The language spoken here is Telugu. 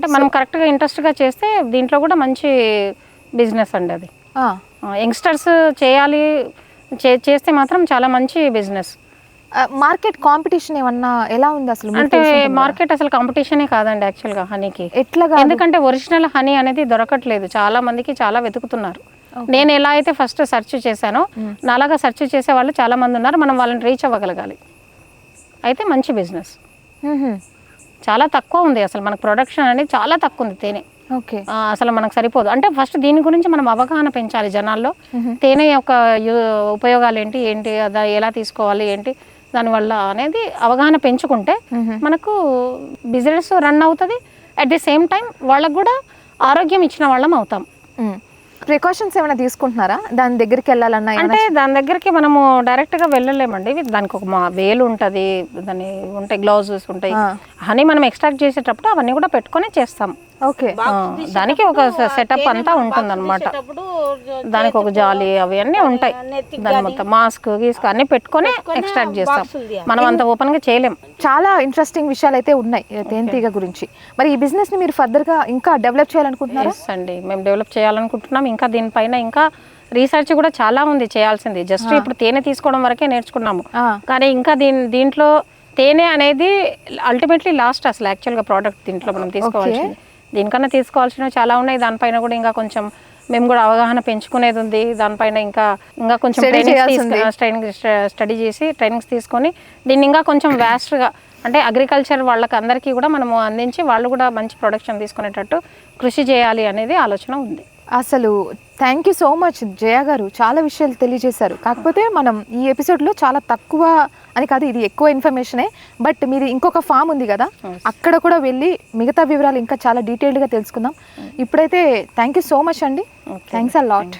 అంటే మనం కరెక్ట్గా ఇంట్రెస్ట్గా చేస్తే దీంట్లో కూడా మంచి బిజినెస్ అండి అది. యంగ్స్టర్స్ చేయాలి చే- చేస్తే మాత్రం చాలా మంచి బిజినెస్ మార్కెట్ కాంపిటీషన్ ఏమన్నా ఎలా ఉంది అసలు? అంటే? మార్కెట్ అసలు కాంపిటీషనే కాదండి యాక్చువల్గా హనీకి ఎట్లా? ఎందుకంటే ఒరిజినల్ హనీ అనేది దొరకట్లేదు. చాలా మందికి చాలా వెతుకుతున్నారు. నేను ఎలా అయితే ఫస్ట్ సెర్చ్ చేశానో నాలాగా సెర్చ్ చేసే వాళ్ళు చాలా మంది ఉన్నారు. మనం వాళ్ళని రీచ్ అవ్వగలగాలి. అయితే మంచి బిజినెస్. చాలా తక్కువ ఉంది అసలు మనకు ప్రొడక్షన్ అనేది చాలా తక్కువ ఉంది తేనె. ఓకే. అసలు మనకు సరిపోదు. అంటే ఫస్ట్ దీని గురించి మనం అవగాహన పెంచాలి జనాల్లో. తేనె యొక్క ఉపయోగాలు ఏంటి ఏంటి అదా ఎలా తీసుకోవాలి ఏంటి దానివల్ల అనేది అవగాహన పెంచుకుంటే మనకు బిజినెస్ రన్ అవుతుంది. అట్ ది సేమ్ టైం వాళ్ళకు కూడా ఆరోగ్యం ఇచ్చిన వాళ్ళం అవుతాం. ప్రికాషన్స్ ఏమైనా తీసుకుంటున్నారా? దాని దగ్గరికి వెళ్ళాలన్నా అంటే దాని దగ్గరికి మనము డైరెక్ట్గా వెళ్ళలేమండి. ఇది దానికి ఒక మా వేలు ఉంటుంది దాని ఉంటాయి గ్లౌజెస్ ఉంటాయి. హనీ మనం ఎక్స్ట్రాక్ట్ చేసేటప్పుడు అవన్నీ కూడా పెట్టుకొని చేస్తాం. ఓకే. దానికి ఒక సెటప్ అంతా ఉంటుంది అనమాట దానికి ఒక జాలి అవి అన్నీ ఉంటాయి. దాని మొత్తం మాస్క్ గీస్క్ అన్ని పెట్టుకొని ఎక్స్ట్రాక్ట్ చేస్తాం. మనం అంత ఓపెన్గా చేయలేం. చాలా ఇంట్రెస్టింగ్ విషయాలు అయితే ఉన్నాయి తేనెటీగ గురించి. మరి ఈ బిజినెస్ని మీరు ఫర్దర్గా ఇంకా డెవలప్ చేయాలనుకుంటున్నారా? అండి. మేము డెవలప్ చేయాలనుకుంటున్నాం. ఇంకా దీనిపైన ఇంకా రీసెర్చ్ కూడా చాలా ఉంది చేయాల్సింది. జస్ట్ ఇప్పుడు తేనె తీసుకోవడం వరకే నేర్చుకున్నాము. కానీ ఇంకా దీని దీంట్లో తేనె అనేది అల్టిమేట్లీ లాస్ట్ అసలు యాక్చువల్గా ప్రోడక్ట్ దీంట్లో మనం తీసుకోవాల్సింది. దీనికన్నా తీసుకోవాల్సినవి చాలా ఉన్నాయి. దానిపైన కూడా ఇంకా కొంచెం మేము కూడా అవగాహన పెంచుకునేది ఉంది. దానిపైన ఇంకా ఇంకా కొంచెం. తీసుకు ట్రైనింగ్ స్టడీ చేసి ట్రైనింగ్స్ తీసుకొని దీన్ని ఇంకా కొంచెం వ్యాస్ట్గా అంటే అగ్రికల్చర్ వాళ్ళకి అందరికీ కూడా మనము అందించి వాళ్ళు కూడా మంచి ప్రొడక్షన్ తీసుకునేటట్టు కృషి చేయాలి అనేది ఆలోచన ఉంది. అసలు thank you so much Jaya గారు. చాలా విషయాలు తెలియజేశారు. కాకపోతే మనం ఈ ఎపిసోడ్లో చాలా తక్కువ అని కాదు ఇది ఎక్కువ ఇన్ఫర్మేషనే బట్ మీది ఇంకొక ఫామ్ ఉంది కదా అక్కడ కూడా వెళ్ళి మిగతా వివరాలు ఇంకా చాలా డీటెయిల్డ్గా తెలుసుకుందాం. ఇప్పుడైతే థ్యాంక్ యూ సో మచ్ అండి. Thanks a lot